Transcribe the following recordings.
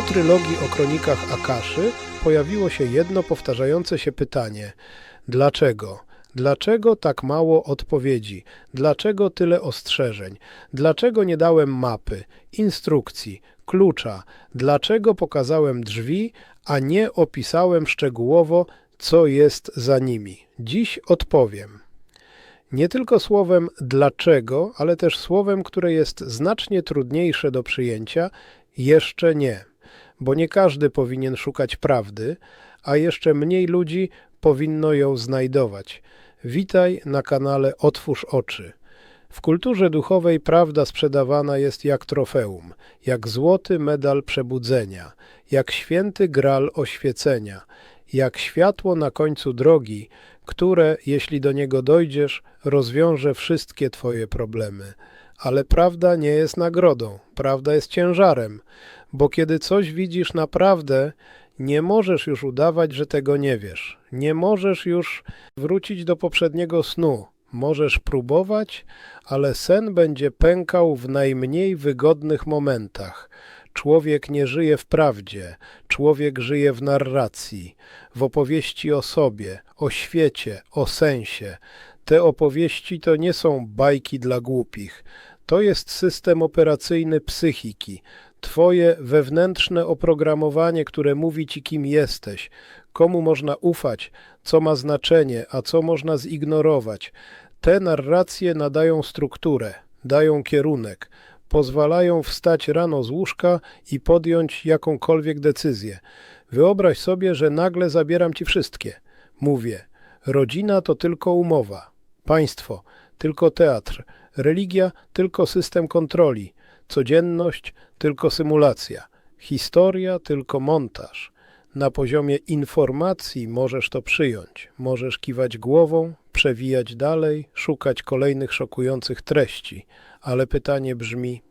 Po trylogii o kronikach Akaszy pojawiło się jedno powtarzające się pytanie: dlaczego? Dlaczego tak mało odpowiedzi? Dlaczego tyle ostrzeżeń? Dlaczego nie dałem mapy, instrukcji, klucza? Dlaczego pokazałem drzwi, a nie opisałem szczegółowo, co jest za nimi? Dziś odpowiem. Nie tylko słowem dlaczego, ale też słowem, które jest znacznie trudniejsze do przyjęcia, jeszcze nie bo nie każdy powinien szukać prawdy, a jeszcze mniej ludzi powinno ją znajdować. Witaj na kanale Otwórz Oczy. W kulturze duchowej prawda sprzedawana jest jak trofeum, jak złoty medal przebudzenia, jak święty gral oświecenia, jak światło na końcu drogi, które, jeśli do niego dojdziesz, rozwiąże wszystkie twoje problemy. Ale prawda nie jest nagrodą, prawda jest ciężarem, bo kiedy coś widzisz naprawdę, nie możesz już udawać, że tego nie wiesz. Nie możesz już wrócić do poprzedniego snu. Możesz próbować, ale sen będzie pękał w najmniej wygodnych momentach. Człowiek nie żyje w prawdzie, człowiek żyje w narracji, w opowieści o sobie, o świecie, o sensie. Te opowieści to nie są bajki dla głupich. To jest system operacyjny psychiki, Twoje wewnętrzne oprogramowanie, które mówi Ci, kim jesteś, komu można ufać, co ma znaczenie, a co można zignorować. Te narracje nadają strukturę, dają kierunek, pozwalają wstać rano z łóżka i podjąć jakąkolwiek decyzję. Wyobraź sobie, że nagle zabieram Ci wszystkie. Mówię, rodzina to tylko umowa, państwo tylko teatr, religia tylko system kontroli, codzienność tylko symulacja, historia tylko montaż. Na poziomie informacji możesz to przyjąć, możesz kiwać głową, przewijać dalej, szukać kolejnych szokujących treści, ale pytanie brzmi: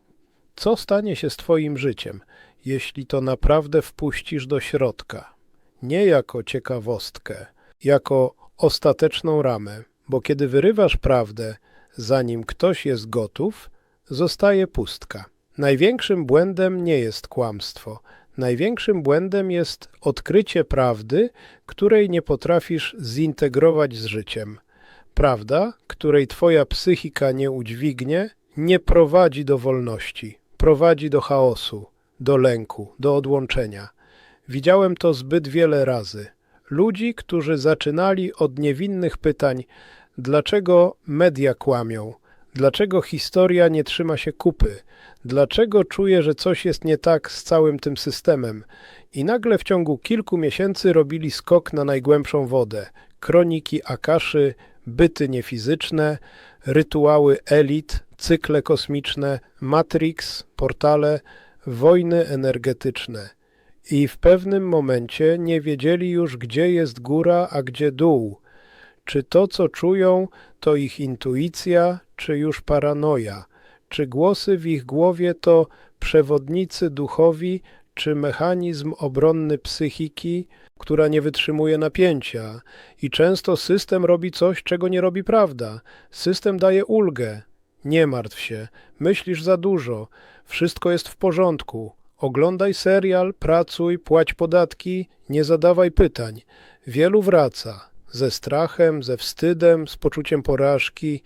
co stanie się z Twoim życiem, jeśli to naprawdę wpuścisz do środka? Nie jako ciekawostkę, jako ostateczną ramę, bo kiedy wyrywasz prawdę, zanim ktoś jest gotów, zostaje pustka. Największym błędem nie jest kłamstwo. Największym błędem jest odkrycie prawdy, której nie potrafisz zintegrować z życiem. Prawda, której twoja psychika nie udźwignie, nie prowadzi do wolności, prowadzi do chaosu, do lęku, do odłączenia. Widziałem to zbyt wiele razy. Ludzi, którzy zaczynali od niewinnych pytań, dlaczego media kłamią, dlaczego historia nie trzyma się kupy, dlaczego czuję, że coś jest nie tak z całym tym systemem. I nagle w ciągu kilku miesięcy robili skok na najgłębszą wodę. Kroniki Akaszy, byty niefizyczne, rytuały elit, cykle kosmiczne, Matrix, portale, wojny energetyczne. I w pewnym momencie nie wiedzieli już, gdzie jest góra, a gdzie dół. Czy to, co czują, to ich intuicja, czy już paranoja? Czy głosy w ich głowie to przewodnicy duchowi, czy mechanizm obronny psychiki, która nie wytrzymuje napięcia? I często system robi coś, czego nie robi prawda. System daje ulgę. Nie martw się, myślisz za dużo, wszystko jest w porządku. Oglądaj serial, pracuj, płać podatki, nie zadawaj pytań. Wielu wraca ze strachem, ze wstydem, z poczuciem porażki.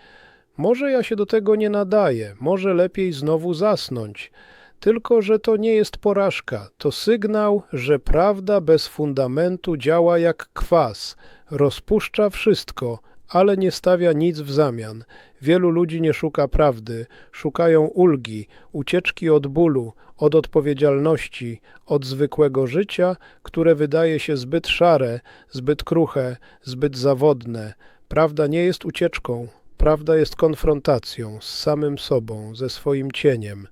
Może ja się do tego nie nadaję, może lepiej znowu zasnąć. Tylko, że to nie jest porażka, to sygnał, że prawda bez fundamentu działa jak kwas, rozpuszcza wszystko, ale nie stawia nic w zamian. Wielu ludzi nie szuka prawdy, szukają ulgi, ucieczki od bólu, od odpowiedzialności, od zwykłego życia, które wydaje się zbyt szare, zbyt kruche, zbyt zawodne. Prawda nie jest ucieczką, Prawda jest konfrontacją z samym sobą, ze swoim cieniem,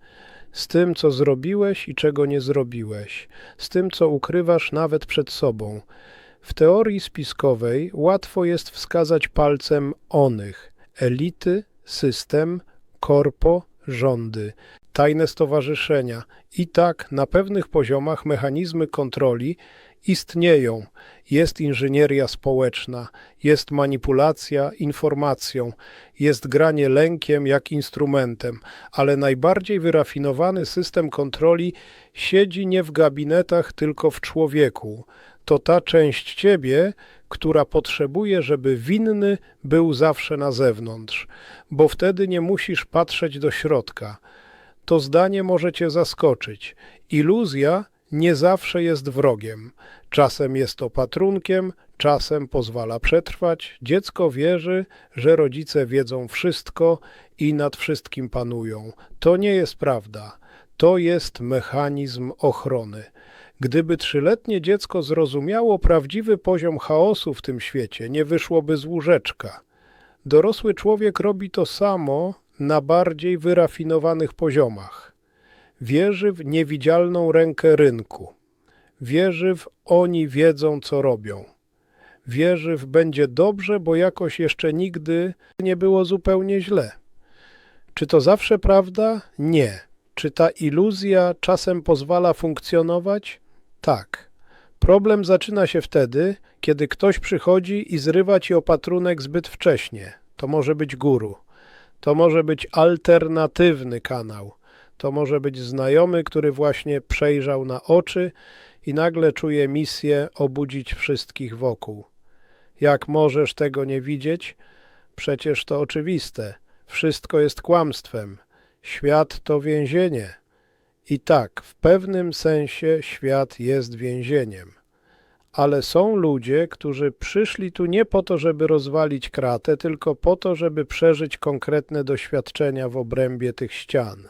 z tym, co zrobiłeś i czego nie zrobiłeś, z tym, co ukrywasz nawet przed sobą. W teorii spiskowej łatwo jest wskazać palcem onych elity, system, korpo, rządy, tajne stowarzyszenia. I tak na pewnych poziomach mechanizmy kontroli Istnieją. Jest inżynieria społeczna, jest manipulacja informacją, jest granie lękiem jak instrumentem, ale najbardziej wyrafinowany system kontroli siedzi nie w gabinetach, tylko w człowieku. To ta część ciebie, która potrzebuje, żeby winny był zawsze na zewnątrz, bo wtedy nie musisz patrzeć do środka. To zdanie może cię zaskoczyć. Iluzja nie zawsze jest wrogiem. Czasem jest opatrunkiem, czasem pozwala przetrwać. Dziecko wierzy, że rodzice wiedzą wszystko i nad wszystkim panują. To nie jest prawda. To jest mechanizm ochrony. Gdyby trzyletnie dziecko zrozumiało prawdziwy poziom chaosu w tym świecie, nie wyszłoby z łóżeczka. Dorosły człowiek robi to samo na bardziej wyrafinowanych poziomach. Wierzy w niewidzialną rękę rynku. Wierzy w oni wiedzą, co robią. Wierzy w będzie dobrze, bo jakoś jeszcze nigdy nie było zupełnie źle. Czy to zawsze prawda? Nie. Czy ta iluzja czasem pozwala funkcjonować? Tak. Problem zaczyna się wtedy, kiedy ktoś przychodzi i zrywa ci opatrunek zbyt wcześnie. To może być guru. To może być alternatywny kanał. To może być znajomy, który właśnie przejrzał na oczy i nagle czuje misję obudzić wszystkich wokół. Jak możesz tego nie widzieć? Przecież to oczywiste. Wszystko jest kłamstwem. Świat to więzienie. I tak, w pewnym sensie świat jest więzieniem. Ale są ludzie, którzy przyszli tu nie po to, żeby rozwalić kratę, tylko po to, żeby przeżyć konkretne doświadczenia w obrębie tych ścian.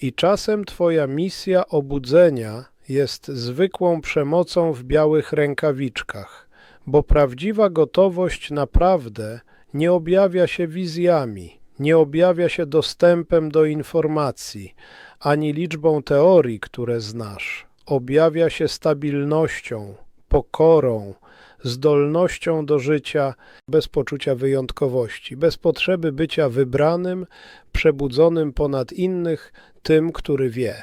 I czasem Twoja misja obudzenia jest zwykłą przemocą w białych rękawiczkach, bo prawdziwa gotowość naprawdę nie objawia się wizjami, nie objawia się dostępem do informacji, ani liczbą teorii, które znasz. Objawia się stabilnością, pokorą, zdolnością do życia bez poczucia wyjątkowości, bez potrzeby bycia wybranym, przebudzonym ponad innych, tym, który wie.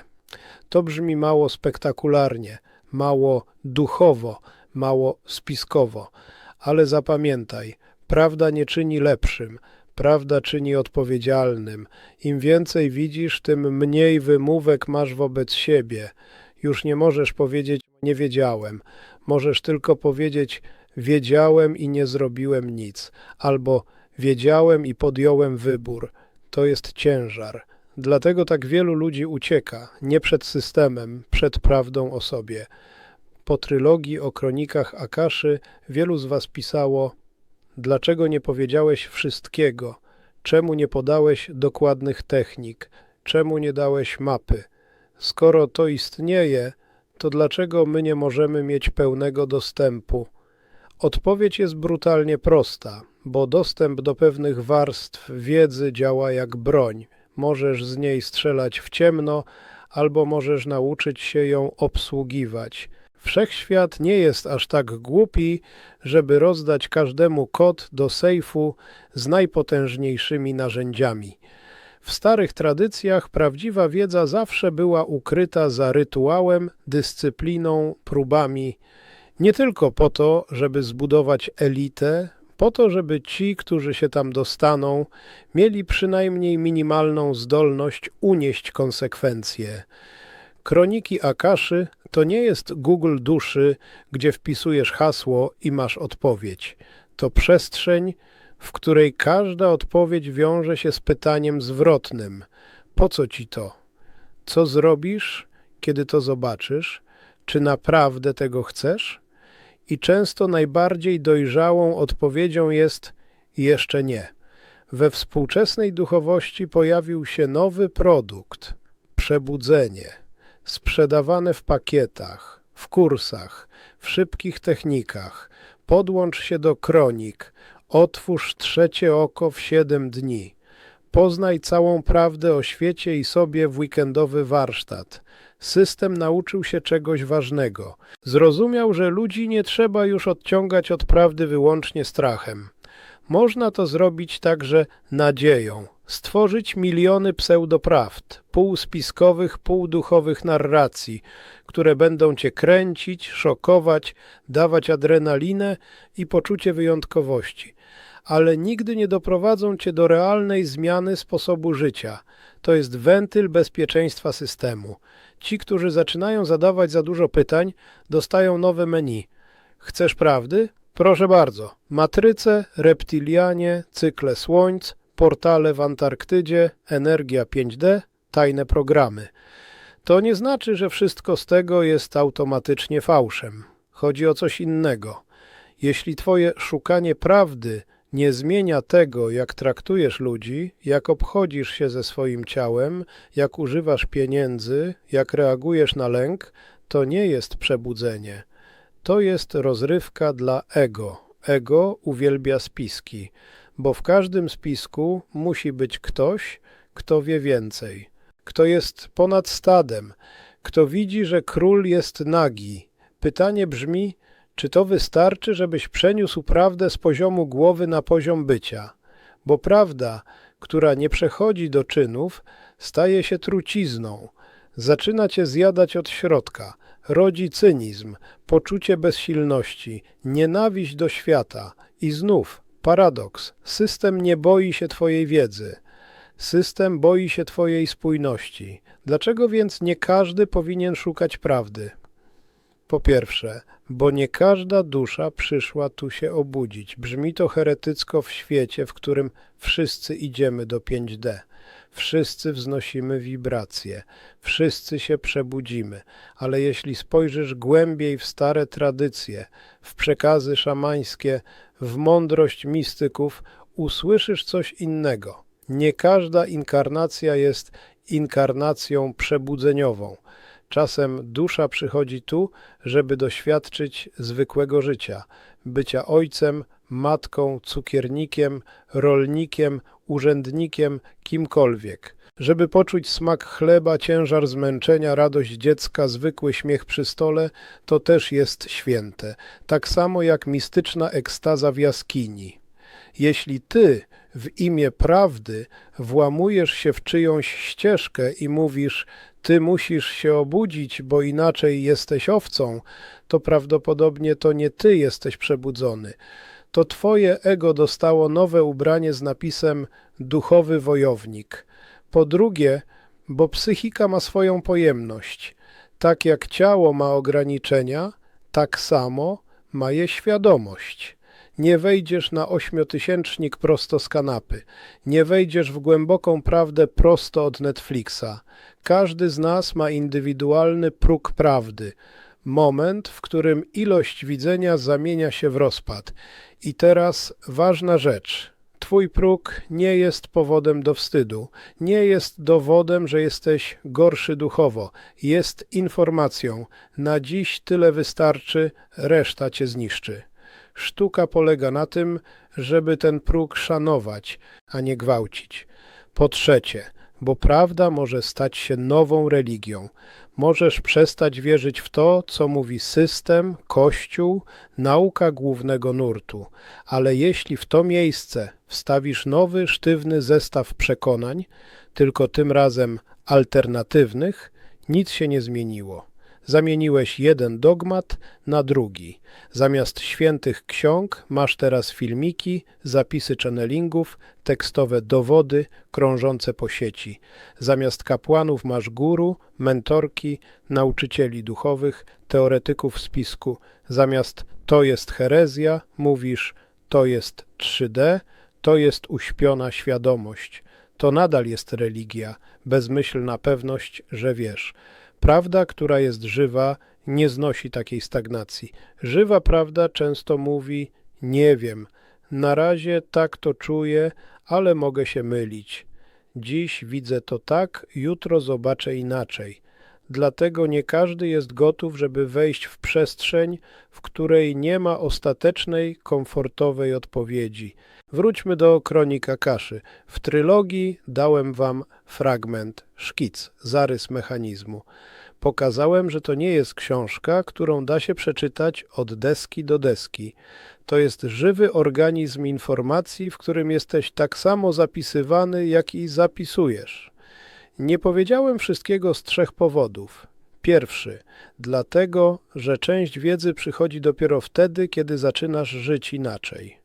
To brzmi mało spektakularnie, mało duchowo, mało spiskowo, ale zapamiętaj, prawda nie czyni lepszym, prawda czyni odpowiedzialnym. Im więcej widzisz, tym mniej wymówek masz wobec siebie. Już nie możesz powiedzieć nie wiedziałem. Możesz tylko powiedzieć wiedziałem i nie zrobiłem nic, albo wiedziałem i podjąłem wybór. To jest ciężar. Dlatego tak wielu ludzi ucieka, nie przed systemem, przed prawdą o sobie. Po trylogii o kronikach Akaszy wielu z was pisało Dlaczego nie powiedziałeś wszystkiego? Czemu nie podałeś dokładnych technik? Czemu nie dałeś mapy? Skoro to istnieje, to dlaczego my nie możemy mieć pełnego dostępu? Odpowiedź jest brutalnie prosta, bo dostęp do pewnych warstw wiedzy działa jak broń. Możesz z niej strzelać w ciemno, albo możesz nauczyć się ją obsługiwać. Wszechświat nie jest aż tak głupi, żeby rozdać każdemu kod do sejfu z najpotężniejszymi narzędziami. W starych tradycjach prawdziwa wiedza zawsze była ukryta za rytuałem, dyscypliną, próbami, nie tylko po to, żeby zbudować elitę, po to, żeby ci, którzy się tam dostaną, mieli przynajmniej minimalną zdolność unieść konsekwencje. Kroniki Akaszy to nie jest Google duszy, gdzie wpisujesz hasło i masz odpowiedź. To przestrzeń, w której każda odpowiedź wiąże się z pytaniem zwrotnym: po co ci to? Co zrobisz, kiedy to zobaczysz? Czy naprawdę tego chcesz? I często najbardziej dojrzałą odpowiedzią jest jeszcze nie. We współczesnej duchowości pojawił się nowy produkt przebudzenie sprzedawane w pakietach, w kursach, w szybkich technikach. Podłącz się do kronik, otwórz trzecie oko w siedem dni. Poznaj całą prawdę o świecie i sobie w weekendowy warsztat. System nauczył się czegoś ważnego. Zrozumiał, że ludzi nie trzeba już odciągać od prawdy wyłącznie strachem. Można to zrobić także nadzieją, stworzyć miliony pseudoprawd, półspiskowych, półduchowych narracji, które będą cię kręcić, szokować, dawać adrenalinę i poczucie wyjątkowości, ale nigdy nie doprowadzą cię do realnej zmiany sposobu życia. To jest wentyl bezpieczeństwa systemu. Ci, którzy zaczynają zadawać za dużo pytań, dostają nowe menu. Chcesz prawdy? Proszę bardzo. Matryce, reptilianie, cykle słońc, portale w Antarktydzie, energia 5D, tajne programy. To nie znaczy, że wszystko z tego jest automatycznie fałszem. Chodzi o coś innego. Jeśli twoje szukanie prawdy nie zmienia tego, jak traktujesz ludzi, jak obchodzisz się ze swoim ciałem, jak używasz pieniędzy, jak reagujesz na lęk, to nie jest przebudzenie. To jest rozrywka dla ego. Ego uwielbia spiski, bo w każdym spisku musi być ktoś, kto wie więcej, kto jest ponad stadem, kto widzi, że król jest nagi. Pytanie brzmi, czy to wystarczy, żebyś przeniósł prawdę z poziomu głowy na poziom bycia? Bo prawda, która nie przechodzi do czynów, staje się trucizną, zaczyna cię zjadać od środka, rodzi cynizm, poczucie bezsilności, nienawiść do świata i znów paradoks. System nie boi się twojej wiedzy. System boi się twojej spójności. Dlaczego więc nie każdy powinien szukać prawdy? Po pierwsze, bo nie każda dusza przyszła tu się obudzić. Brzmi to heretycko w świecie, w którym wszyscy idziemy do 5D. Wszyscy wznosimy wibracje, wszyscy się przebudzimy, ale jeśli spojrzysz głębiej w stare tradycje, w przekazy szamańskie, w mądrość mistyków, usłyszysz coś innego. Nie każda inkarnacja jest inkarnacją przebudzeniową. Czasem dusza przychodzi tu, żeby doświadczyć zwykłego życia, bycia ojcem, matką, cukiernikiem, rolnikiem, urzędnikiem, kimkolwiek. Żeby poczuć smak chleba, ciężar zmęczenia, radość dziecka, zwykły śmiech przy stole, to też jest święte, tak samo jak mistyczna ekstaza w jaskini. Jeśli ty w imię prawdy włamujesz się w czyjąś ścieżkę i mówisz, ty musisz się obudzić, bo inaczej jesteś owcą, to prawdopodobnie to nie ty jesteś przebudzony. To twoje ego dostało nowe ubranie z napisem duchowy wojownik. Po drugie, bo psychika ma swoją pojemność. Tak jak ciało ma ograniczenia, tak samo ma je świadomość. Nie wejdziesz na ośmiotysięcznik prosto z kanapy. Nie wejdziesz w głęboką prawdę prosto od Netflixa. Każdy z nas ma indywidualny próg prawdy. Moment, w którym ilość widzenia zamienia się w rozpad. I teraz ważna rzecz. Twój próg nie jest powodem do wstydu, nie jest dowodem, że jesteś gorszy duchowo, jest informacją. Na dziś tyle wystarczy, reszta cię zniszczy. Sztuka polega na tym, żeby ten próg szanować, a nie gwałcić. Po trzecie, bo prawda może stać się nową religią. Możesz przestać wierzyć w to, co mówi system, kościół, nauka głównego nurtu, ale jeśli w to miejsce wstawisz nowy, sztywny zestaw przekonań, tylko tym razem alternatywnych, nic się nie zmieniło. Zamieniłeś jeden dogmat na drugi. Zamiast świętych ksiąg masz teraz filmiki, zapisy channelingów, tekstowe dowody krążące po sieci. Zamiast kapłanów masz guru, mentorki, nauczycieli duchowych, teoretyków spisku. Zamiast to jest herezja, mówisz to jest 3D, to jest uśpiona świadomość. To nadal jest religia, bezmyślna pewność, że wiesz. Prawda, która jest żywa, nie znosi takiej stagnacji. Żywa prawda często mówi: Nie wiem, na razie tak to czuję, ale mogę się mylić. Dziś widzę to tak, jutro zobaczę inaczej. Dlatego nie każdy jest gotów, żeby wejść w przestrzeń, w której nie ma ostatecznej, komfortowej odpowiedzi. Wróćmy do kronika kaszy. W trylogii dałem wam fragment, szkic, zarys mechanizmu. Pokazałem, że to nie jest książka, którą da się przeczytać od deski do deski. To jest żywy organizm informacji, w którym jesteś tak samo zapisywany, jak i zapisujesz. Nie powiedziałem wszystkiego z trzech powodów. Pierwszy, dlatego, że część wiedzy przychodzi dopiero wtedy, kiedy zaczynasz żyć inaczej.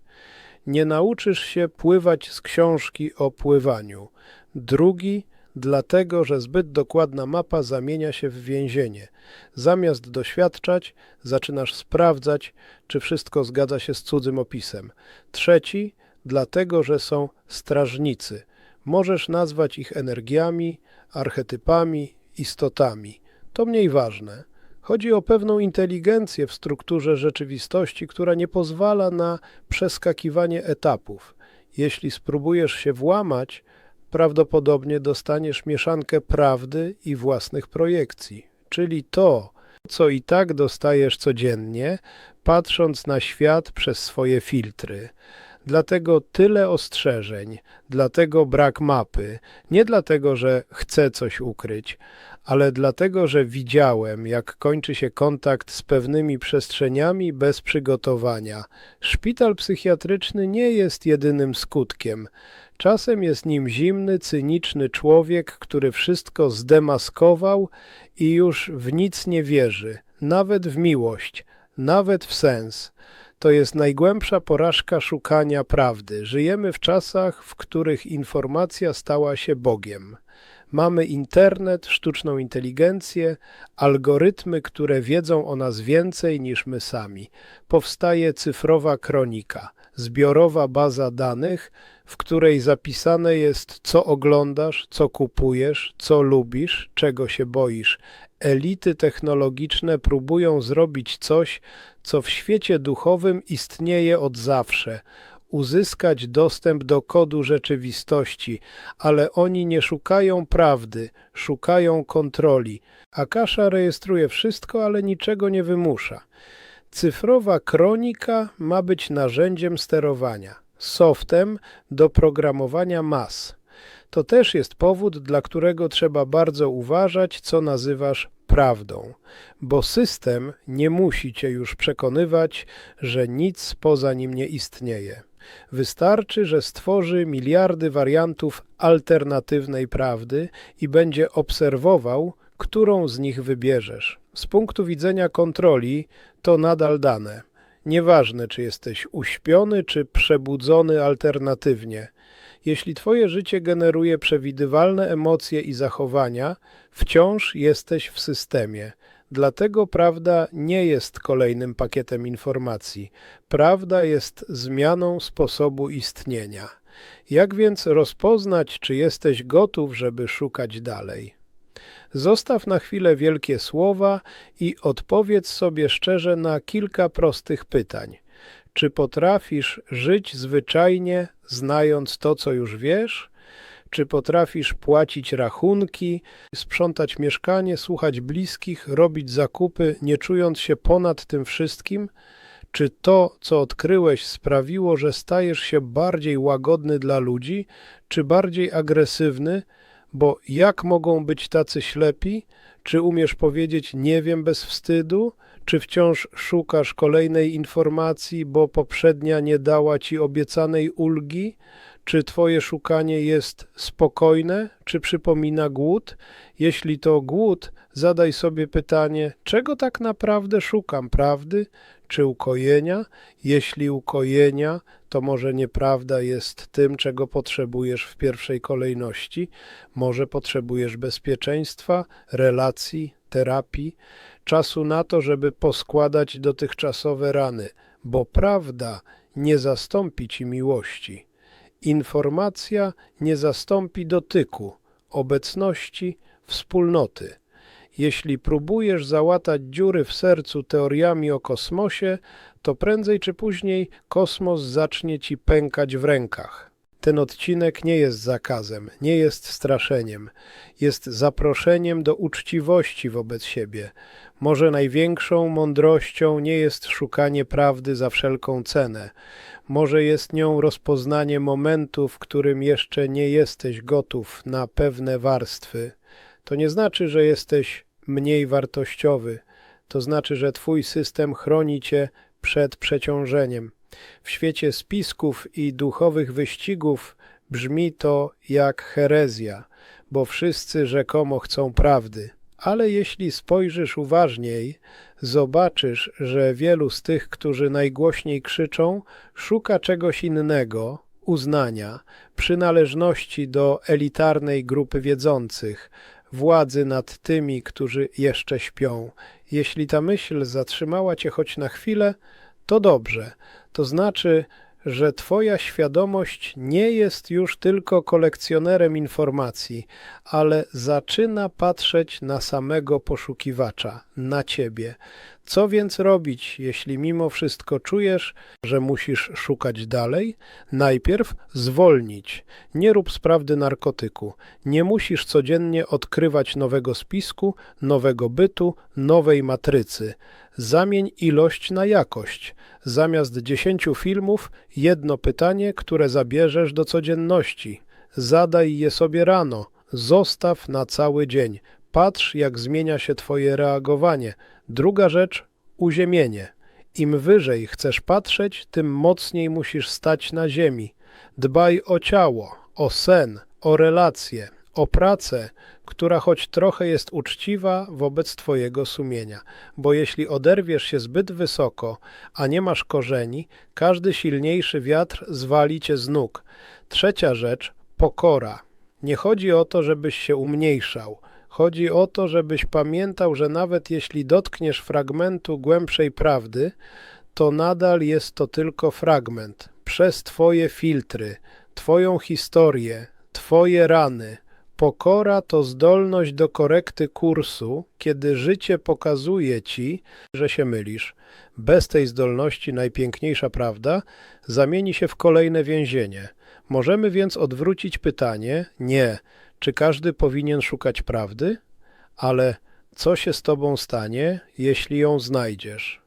Nie nauczysz się pływać z książki o pływaniu. Drugi, dlatego, że zbyt dokładna mapa zamienia się w więzienie. Zamiast doświadczać, zaczynasz sprawdzać, czy wszystko zgadza się z cudzym opisem. Trzeci, dlatego, że są strażnicy. Możesz nazwać ich energiami, archetypami, istotami. To mniej ważne. Chodzi o pewną inteligencję w strukturze rzeczywistości, która nie pozwala na przeskakiwanie etapów. Jeśli spróbujesz się włamać, prawdopodobnie dostaniesz mieszankę prawdy i własnych projekcji, czyli to, co i tak dostajesz codziennie, patrząc na świat przez swoje filtry. Dlatego tyle ostrzeżeń, dlatego brak mapy, nie dlatego, że chcę coś ukryć, ale dlatego, że widziałem, jak kończy się kontakt z pewnymi przestrzeniami bez przygotowania. Szpital psychiatryczny nie jest jedynym skutkiem. Czasem jest nim zimny, cyniczny człowiek, który wszystko zdemaskował i już w nic nie wierzy, nawet w miłość, nawet w sens. To jest najgłębsza porażka szukania prawdy. Żyjemy w czasach, w których informacja stała się Bogiem. Mamy internet, sztuczną inteligencję, algorytmy, które wiedzą o nas więcej niż my sami. Powstaje cyfrowa kronika, zbiorowa baza danych, w której zapisane jest, co oglądasz, co kupujesz, co lubisz, czego się boisz. Elity technologiczne próbują zrobić coś, co w świecie duchowym istnieje od zawsze uzyskać dostęp do kodu rzeczywistości, ale oni nie szukają prawdy, szukają kontroli. Akasha rejestruje wszystko, ale niczego nie wymusza. Cyfrowa kronika ma być narzędziem sterowania, softem do programowania mas. To też jest powód, dla którego trzeba bardzo uważać, co nazywasz prawdą, bo system nie musi cię już przekonywać, że nic poza nim nie istnieje. Wystarczy, że stworzy miliardy wariantów alternatywnej prawdy i będzie obserwował, którą z nich wybierzesz. Z punktu widzenia kontroli to nadal dane. Nieważne, czy jesteś uśpiony, czy przebudzony alternatywnie. Jeśli twoje życie generuje przewidywalne emocje i zachowania, wciąż jesteś w systemie. Dlatego prawda nie jest kolejnym pakietem informacji. Prawda jest zmianą sposobu istnienia. Jak więc rozpoznać, czy jesteś gotów, żeby szukać dalej? Zostaw na chwilę wielkie słowa i odpowiedz sobie szczerze na kilka prostych pytań. Czy potrafisz żyć zwyczajnie, znając to, co już wiesz? Czy potrafisz płacić rachunki, sprzątać mieszkanie, słuchać bliskich, robić zakupy, nie czując się ponad tym wszystkim? Czy to, co odkryłeś, sprawiło, że stajesz się bardziej łagodny dla ludzi, czy bardziej agresywny? Bo jak mogą być tacy ślepi? Czy umiesz powiedzieć nie wiem bez wstydu? Czy wciąż szukasz kolejnej informacji, bo poprzednia nie dała ci obiecanej ulgi? Czy Twoje szukanie jest spokojne, czy przypomina głód? Jeśli to głód, zadaj sobie pytanie, czego tak naprawdę szukam? Prawdy czy ukojenia? Jeśli ukojenia, to może nieprawda jest tym, czego potrzebujesz w pierwszej kolejności. Może potrzebujesz bezpieczeństwa, relacji, terapii, czasu na to, żeby poskładać dotychczasowe rany, bo prawda nie zastąpi ci miłości. Informacja nie zastąpi dotyku, obecności, wspólnoty. Jeśli próbujesz załatać dziury w sercu teoriami o kosmosie, to prędzej czy później kosmos zacznie ci pękać w rękach. Ten odcinek nie jest zakazem, nie jest straszeniem, jest zaproszeniem do uczciwości wobec siebie. Może największą mądrością nie jest szukanie prawdy za wszelką cenę. Może jest nią rozpoznanie momentu, w którym jeszcze nie jesteś gotów na pewne warstwy. To nie znaczy, że jesteś mniej wartościowy. To znaczy, że twój system chroni cię przed przeciążeniem. W świecie spisków i duchowych wyścigów brzmi to jak herezja, bo wszyscy rzekomo chcą prawdy. Ale jeśli spojrzysz uważniej, zobaczysz, że wielu z tych, którzy najgłośniej krzyczą, szuka czegoś innego, uznania, przynależności do elitarnej grupy wiedzących, władzy nad tymi, którzy jeszcze śpią. Jeśli ta myśl zatrzymała cię choć na chwilę, to dobrze. To znaczy, że Twoja świadomość nie jest już tylko kolekcjonerem informacji, ale zaczyna patrzeć na samego poszukiwacza, na Ciebie. Co więc robić, jeśli mimo wszystko czujesz, że musisz szukać dalej? Najpierw zwolnić. Nie rób sprawdy narkotyku. Nie musisz codziennie odkrywać nowego spisku, nowego bytu, nowej matrycy. Zamień ilość na jakość. Zamiast dziesięciu filmów, jedno pytanie, które zabierzesz do codzienności. Zadaj je sobie rano. Zostaw na cały dzień. Patrz, jak zmienia się Twoje reagowanie. Druga rzecz uziemienie. Im wyżej chcesz patrzeć, tym mocniej musisz stać na ziemi. Dbaj o ciało, o sen, o relacje, o pracę, która choć trochę jest uczciwa wobec Twojego sumienia, bo jeśli oderwiesz się zbyt wysoko, a nie masz korzeni, każdy silniejszy wiatr zwali Cię z nóg. Trzecia rzecz pokora. Nie chodzi o to, żebyś się umniejszał. Chodzi o to, żebyś pamiętał, że nawet jeśli dotkniesz fragmentu głębszej prawdy, to nadal jest to tylko fragment. Przez Twoje filtry, Twoją historię, Twoje rany, Pokora to zdolność do korekty kursu, kiedy życie pokazuje ci, że się mylisz. Bez tej zdolności najpiękniejsza prawda zamieni się w kolejne więzienie. Możemy więc odwrócić pytanie: nie, czy każdy powinien szukać prawdy, ale co się z tobą stanie, jeśli ją znajdziesz?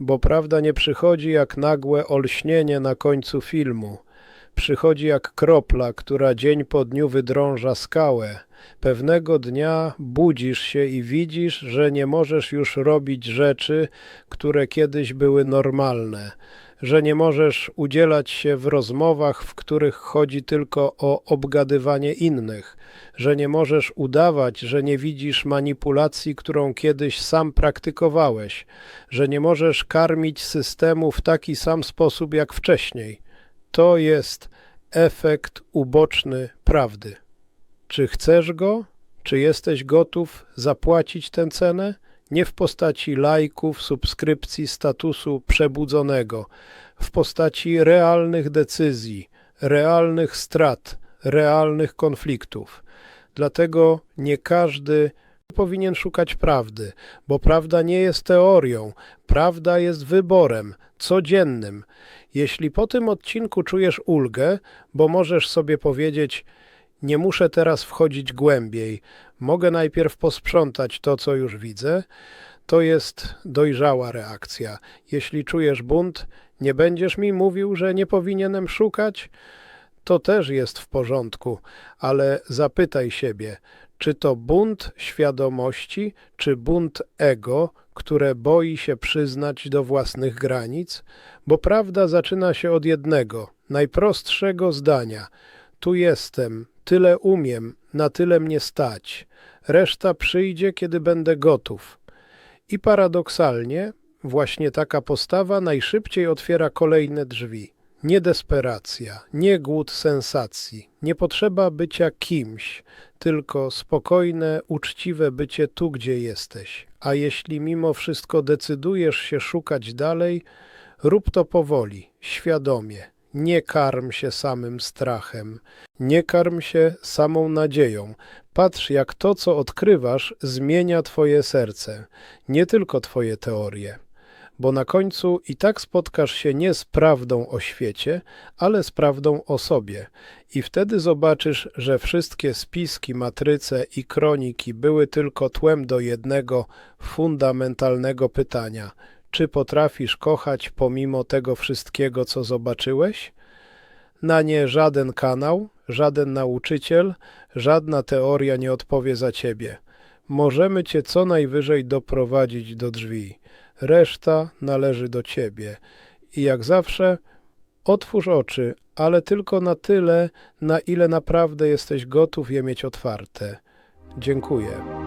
Bo prawda nie przychodzi jak nagłe olśnienie na końcu filmu przychodzi jak kropla, która dzień po dniu wydrąża skałę. Pewnego dnia budzisz się i widzisz, że nie możesz już robić rzeczy, które kiedyś były normalne, że nie możesz udzielać się w rozmowach, w których chodzi tylko o obgadywanie innych, że nie możesz udawać, że nie widzisz manipulacji, którą kiedyś sam praktykowałeś, że nie możesz karmić systemu w taki sam sposób jak wcześniej to jest efekt uboczny prawdy. Czy chcesz go? Czy jesteś gotów zapłacić tę cenę? Nie w postaci lajków, subskrypcji, statusu przebudzonego, w postaci realnych decyzji, realnych strat, realnych konfliktów. Dlatego nie każdy powinien szukać prawdy, bo prawda nie jest teorią, prawda jest wyborem codziennym. Jeśli po tym odcinku czujesz ulgę, bo możesz sobie powiedzieć, nie muszę teraz wchodzić głębiej, mogę najpierw posprzątać to, co już widzę, to jest dojrzała reakcja. Jeśli czujesz bunt, nie będziesz mi mówił, że nie powinienem szukać, to też jest w porządku, ale zapytaj siebie, czy to bunt świadomości, czy bunt ego, które boi się przyznać do własnych granic? Bo prawda zaczyna się od jednego, najprostszego zdania. Tu jestem, tyle umiem, na tyle mnie stać. Reszta przyjdzie, kiedy będę gotów. I paradoksalnie, właśnie taka postawa najszybciej otwiera kolejne drzwi. Nie desperacja, nie głód sensacji, nie potrzeba bycia kimś, tylko spokojne, uczciwe bycie tu, gdzie jesteś. A jeśli mimo wszystko decydujesz się szukać dalej, rób to powoli, świadomie. Nie karm się samym strachem, nie karm się samą nadzieją. Patrz, jak to, co odkrywasz, zmienia Twoje serce, nie tylko Twoje teorie bo na końcu i tak spotkasz się nie z prawdą o świecie, ale z prawdą o sobie. I wtedy zobaczysz, że wszystkie spiski, matryce i kroniki były tylko tłem do jednego fundamentalnego pytania: czy potrafisz kochać pomimo tego wszystkiego, co zobaczyłeś? Na nie żaden kanał, żaden nauczyciel, żadna teoria nie odpowie za ciebie. Możemy cię co najwyżej doprowadzić do drzwi. Reszta należy do ciebie. I jak zawsze, otwórz oczy, ale tylko na tyle, na ile naprawdę jesteś gotów je mieć otwarte. Dziękuję.